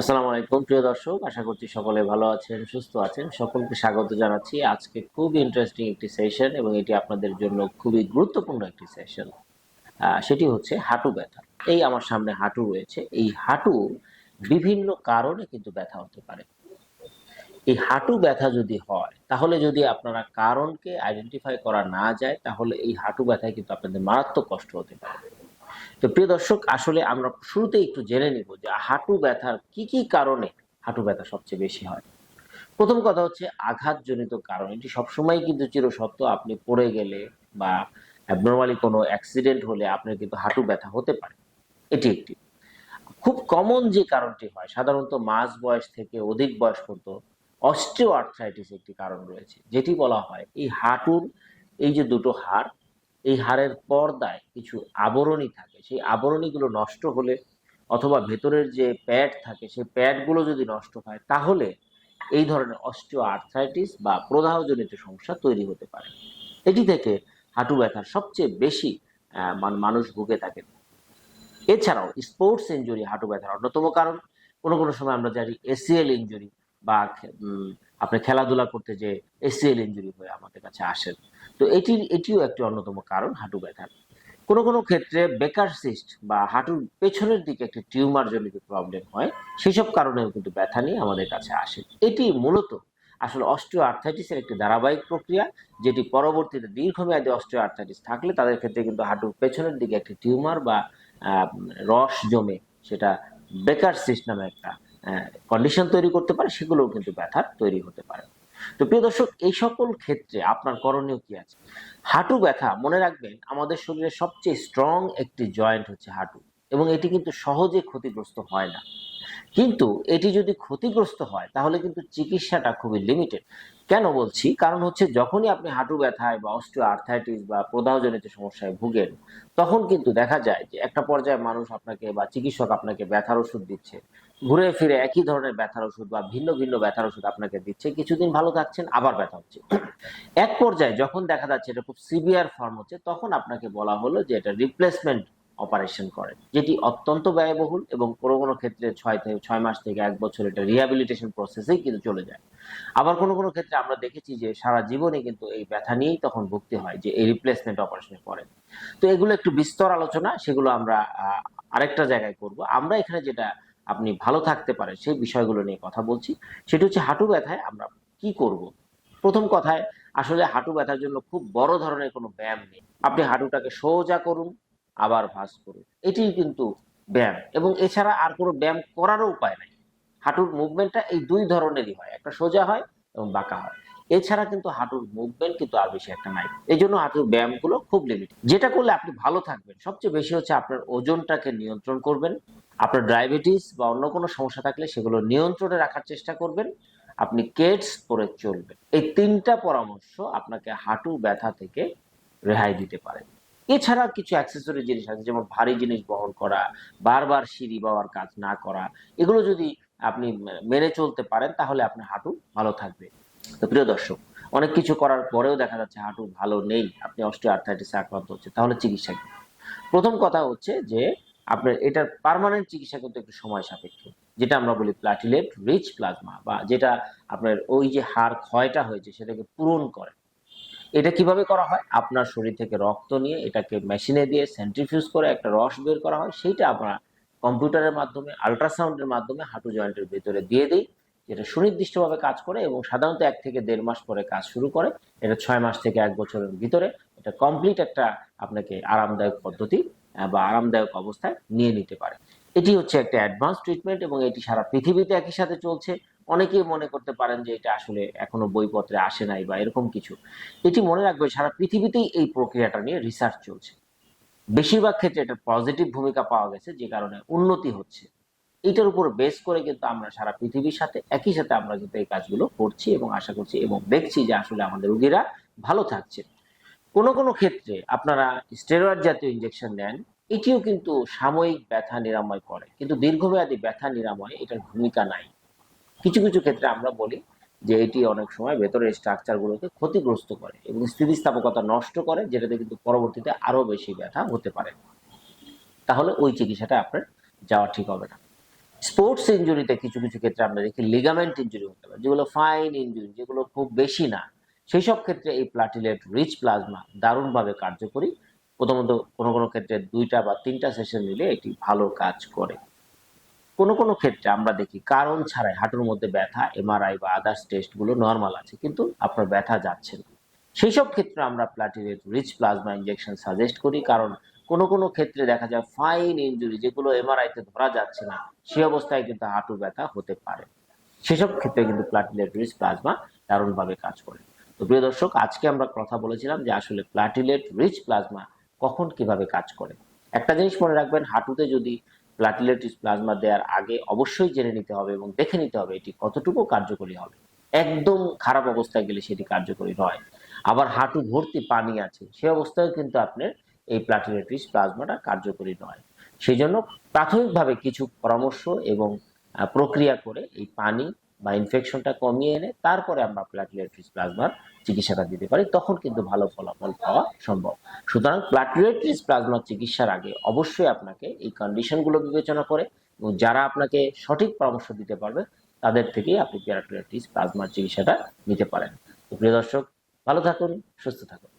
আসসালামু আলাইকুম, প্রিয় দর্শক। আশা করছি সকলে ভালো আছেন, সুস্থ আছেন। সকলকে স্বাগত জানাচ্ছি আজকে খুব ইন্টারেস্টিং একটি সেশন এবং এটি আপনাদের জন্য খুবই গুরুত্বপূর্ণ একটি সেশন সেটি হচ্ছে হাঁটু ব্যথা। এই আমার সামনে হাঁটু রয়েছে। এই হাঁটু বিভিন্ন কারণে কিন্তু ব্যথা হতে পারে। এই হাঁটু ব্যথা যদি হয়, তাহলে যদি আপনারা কারণকে আইডেন্টিফাই করা না যায়, তাহলে এই হাঁটু ব্যথায় কিন্তু আপনাদের মারাত্মক কষ্ট হতে পারে। তো প্রিয় দর্শক, আসলে আমরা শুরুতে একটু জেনে নিব যে হাঁটু ব্যথার কি কি কারণে হাঁটু ব্যথা সবচেয়ে বেশি হয়। প্রথম কথা হচ্ছে আঘাতজনিত কারণ। এটি সবসময় কিন্তু চিরসত্য। আপনি পড়ে গেলে বা অ্যাবনর্মালি কোনো অ্যাক্সিডেন্ট হলে আপনার কিন্তু হাঁটু ব্যথা হতে পারে। এটি একটি। খুব কমন যে কারণটি হয়, সাধারণত মাঝ বয়স থেকে অধিক বয়স পর্যন্ত অস্টিও আর্থ্রাইটিস একটি কারণ রয়েছে। যেটি বলা হয় এই হাঁটুর এই যে দুটো হাড় এই হাড়ের পর্দায় কিছু আবরণী থাকে। সেই আবরণীগুলো নষ্ট হলে অথবা ভেতরের যে প্যাড থাকে, সেই প্যাডগুলো যদি নষ্ট হয়, তাহলে এই ধরনের অস্টিও আর্থ্রাইটিস বা প্রদাহজনিত সমস্যা তৈরি হতে পারে। এটি থেকে হাঁটু ব্যথার সবচেয়ে বেশি মান- মানুষ ভুগে থাকেন। এছাড়াও স্পোর্টস ইঞ্জুরি হাঁটু ব্যথার অন্যতম কারণ। কোনো কোনো সময় আমরা জানি এসিএল ইনজুরি। বা আপনি খেলাধুলা করতে যে এসিএল ইঞ্জুরি হয়ে আমাদের কাছে আসেন। তো এটি, এটিও একটি অন্যতম কারণ হাঁটু ব্যথার কোনো কোনো ক্ষেত্রে বেকার সিস্ট বা হাঁটুর পেছনের দিকে একটি টিউমার জনিত প্রবলেম হয়, সেসব কারণেও কিন্তু ব্যথা নিয়ে আমাদের কাছে আসে। এটি মূলত আসলে অস্টিও আর্থাইটিসের একটি ধারাবাহিক প্রক্রিয়া, যেটি পরবর্তীতে দীর্ঘমেয়াদী অস্টিও আর্থাইটিস থাকলে তাদের ক্ষেত্রে কিন্তু হাঁটুর পেছনের দিকে একটি টিউমার বা রস জমে সেটা বেকার সিস্ট নামে একটা কন্ডিশন তৈরি করতে পারে, সেগুলোও কিন্তু ব্যথার তৈরি হতে পারে। তো প্রিয় দর্শক, এই সকল ক্ষেত্রে আপনার করণীয় কি আছে? হাঁটু ব্যথা, মনে রাখবেন, আমাদের শরীরের সবচেয়ে স্ট্রং একটি জয়েন্ট হচ্ছে হাঁটু, এবং এটি কিন্তু সহজে ক্ষতিগ্রস্ত হয় না। কিন্তু এটি যদি ক্ষতিগ্রস্ত হয়, তাহলে কিন্তু চিকিৎসাটা খুবই লিমিটেড কেন বলছি? কারণ হচ্ছে যখনই আপনি হাঁটু ব্যথায় বা অস্টিও আর্থাইটিস বা প্রদাহজনিত সমস্যায় ভুগেন, তখন কিন্তু দেখা যায় যে একটা পর্যায়ে মানুষ আপনাকে বা চিকিৎসক আপনাকে ব্যথার ওষুধ দিচ্ছে। ঘুরে ফিরে একই ধরনের ব্যথার ওষুধ বা ভিন্ন ভিন্ন ব্যথার ওষুধ আপনাকে দিচ্ছে। কিছুদিন ভালো থাকছেন, আবার ব্যথা হচ্ছে। এক পর্যায়ে যখন দেখা যাচ্ছে এটা খুব সিভিয়ার ফর্ম হচ্ছে, তখন আপনাকে বলা হলো যে এটা রিপ্লেসমেন্ট অপারেশন করেন, যেটি অত্যন্ত ব্যয়বহুল এবং কোনো কোনো ক্ষেত্রে ছয় থেকে ছয় মাস থেকে এক বছর এটা রিহ্যাবিলিটেশন প্রসেসেই কিন্তু চলে যায়। আবার কোনো কোনো ক্ষেত্রে আমরা দেখেছি যে সারা জীবনে কিন্তু এই ব্যথা নিয়েই তখন ভুগতে হয় যে এই রিপ্লেসমেন্ট অপারেশন করেন তো এগুলো একটু বিস্তর আলোচনা, সেগুলো আমরা আরেকটা জায়গায় করব। আমরা এখানে যেটা আপনি ভালো থাকতে পারেন, সেই বিষয়গুলো নিয়ে কথা বলছি। সেটা হচ্ছে হাঁটু ব্যথায় আমরা কি করব? প্রথম কথায়, আসলে হাঁটু ব্যথার জন্য খুব বড় ধরনের কোনো ব্যায়াম নেই। আপনি হাঁটুটাকে সোজা করুন, আবার ভাঁজ করুন। এটি কিন্তু ব্যায়াম। এবং এছাড়া আর কোনো ব্যায়াম করারও উপায় নাই। হাঁটুর মুভমেন্টটা এই দুই ধরনেরই হয়। একটা সোজা হয় এবং বাঁকা হয়। এছাড়া কিন্তু হাঁটুর মুভমেন্ট কিন্তু আর বেশি একটা নাই। এই জন্য হাঁটুর ব্যায়ামগুলো খুব লিমিট যেটা করলে আপনি ভালো থাকবেন, সবচেয়ে বেশি হচ্ছে আপনার ওজনটাকে নিয়ন্ত্রণ করবেন। আপনার ডায়াবেটিস বা অন্য কোনো সমস্যা থাকলে সেগুলো নিয়ন্ত্রণে রাখার চেষ্টা করবেন। আপনি কেটস পরে চলবেন। এই তিনটা পরামর্শ আপনাকে হাঁটু ব্যথা থেকে রেহাই দিতে পারে। এছাড়া কিছু অ্যাক্সেসরি জিনিস আছে, যেমন ভারী জিনিস বহন করা, বারবার সিঁড়ি বাওয়ার কাজ না করা। এগুলো যদি আপনি মেনে চলতে পারেন, তাহলে আপনার হাঁটু ভালো থাকবে। তো প্রিয় দর্শক, অনেক কিছু করার পরেও দেখা যাচ্ছে হাঁটু ভালো নেই, আপনি অস্টিও আর্থাইটিসে আক্রান্ত হচ্ছে তাহলে চিকিৎসা কি? প্রথম কথা হচ্ছে যে, আপনার এটার পার্মানেন্ট চিকিৎসা কিন্তু একটু সময় সাপেক্ষ, যেটা আমরা বলি প্লাটিলেট রিচ প্লাজমা বা যেটা আপনার ওই যে হাড় ক্ষয়টা হয়েছে সেটাকে পূরণ করে। এটা কীভাবে করা হয়? আপনার শরীর থেকে রক্ত নিয়ে এটাকে মেশিনে দিয়ে সেন্ট্রিফিউজ করে একটা রস বের করা হয়, সেইটা আপনার কম্পিউটারের মাধ্যমে আল্ট্রাসাউন্ডের মাধ্যমে হাঁটু জয়েন্টের ভেতরে দিয়ে দিই। যেটা সুনির্দিষ্টভাবে কাজ করে এবং সাধারণত এক থেকে দেড় মাস পরে কাজ শুরু করে, এটা ছয় মাস থেকে এক বছরের ভিতরে এটা কমপ্লিট একটা আপনাকে আরামদায়ক পদ্ধতি বা আরামদায়ক অবস্থায় নিয়ে নিতে পারে। এটি হচ্ছে একটা অ্যাডভান্স ট্রিটমেন্ট এবং এটি সারা পৃথিবীতে একই সাথে চলছে। অনেকেই মনে করতে পারেন যে এটা আসলে এখনও বইপত্রে আসে নাই বা এরকম কিছু। এটি মনে রাখবে সারা পৃথিবীতেই এই প্রক্রিয়াটা নিয়ে রিসার্চ চলছে। বেশিরভাগ ক্ষেত্রে এটা পজিটিভ ভূমিকা পাওয়া গেছে, যে কারণে উন্নতি হচ্ছে। এটার উপর বেস করে কিন্তু আমরা সারা পৃথিবীর সাথে, একই সাথে আমরা কিন্তু এই কাজগুলো করছি এবং আশা করছি এবং দেখছি যে আসলে আমাদের রুগীরা ভালো থাকছে। কোনো কোনো ক্ষেত্রে আপনারা স্টেরয়েড জাতীয় ইনজেকশন নেন, এটিও কিন্তু সাময়িক ব্যথা নিরাময় করে। কিন্তু দীর্ঘমেয়াদী ব্যথা নিরাময় এটার ভূমিকা নাই। কিছু কিছু ক্ষেত্রে আমরা বলি যে এটি অনেক সময় ভেতরের স্ট্রাকচারগুলোকে ক্ষতিগ্রস্ত করে এবং স্থিতিস্থাপকতা নষ্ট করে, যেটাতে কিন্তু পরবর্তীতে আরও বেশি ব্যথা হতে পারে। তাহলে ওই চিকিৎসাটা আপনার যাওয়া ঠিক হবে না। স্পোর্টস ইনজুরিতে কিছু কিছু ক্ষেত্রে আমরা দেখি লিগামেন্ট ইনজুরি হতে পারে, যেগুলো ফাইন ইঞ্জুরি যেগুলো খুব বেশি না। সেই সব ক্ষেত্রে এই প্লাটিলেট রিচ প্লাজমা দারুণভাবে কার্যকরী। প্রথমত কোনো কোনো ক্ষেত্রে দুইটা বা তিনটা সেশন নিলে এটি ভালো কাজ করে। কোনো কোনো ক্ষেত্রে আমরা দেখি কারণ ছাড়াই হাঁটুর মধ্যে ব্যথা এমআরআই বা আদার্স টেস্টগুলো নর্মাল আছে, কিন্তু আপনার ব্যথা যাচ্ছে না। সেই সব ক্ষেত্রে আমরা platelet rich plasma injection suggest করি, কারণ কোনো কোনো ক্ষেত্রে দেখা যায় ফাইন ইনজুরি যেগুলো এমআরআইতে ধরা যাচ্ছে না সেই অবস্থায় কিন্তু হাঁটু ব্যথা হতে পারে। সেসব ক্ষেত্রে কিন্তু প্লাটিলেট রিচ প্লাজমা দারুণভাবে কাজ করে। তো প্রিয় দর্শক, আজকে আমরা কথা বলেছিলাম যে আসলে প্লাটিলেট রিচ প্লাজমা কখন কীভাবে কাজ করে। একটা জিনিস মনে রাখবেন, হাঁটুতে যদি প্লাটিলেট রিচ প্লাজমা দেওয়ার আগে অবশ্যই জেনে নিতে হবে এবং দেখে নিতে হবে এটি কতটুকু কার্যকরী হবে। একদম খারাপ অবস্থায় গেলে সেটি কার্যকরী নয়। আবার হাঁটু ভর্তি পানি আছে, সে অবস্থায় কিন্তু আপনার এই প্লাটিলেট রিচ প্লাজমাটা কার্যকরী নয়। সেই জন্য প্রাথমিকভাবে কিছু পরামর্শ এবং প্রক্রিয়া করে এই পানি বা ইনফেকশনটা কমিয়ে এনে তারপরে আমরা প্লাটিলেট রিচ প্লাজমার চিকিৎসাটা দিতে পারি। তখন কিন্তু ভালো ফলাফল পাওয়া সম্ভব। সুতরাং প্লাটিলেট রিচ প্লাজমার চিকিৎসার আগে অবশ্যই আপনাকে এই কন্ডিশনগুলো বিবেচনা করে এবং যারা আপনাকে সঠিক পরামর্শ দিতে পারবে, তাদের থেকেই আপনি প্লাটিলেট রিচ প্লাজমার চিকিৎসাটা নিতে পারেন। প্রিয় দর্শক, ভালো থাকুন, সুস্থ থাকুন।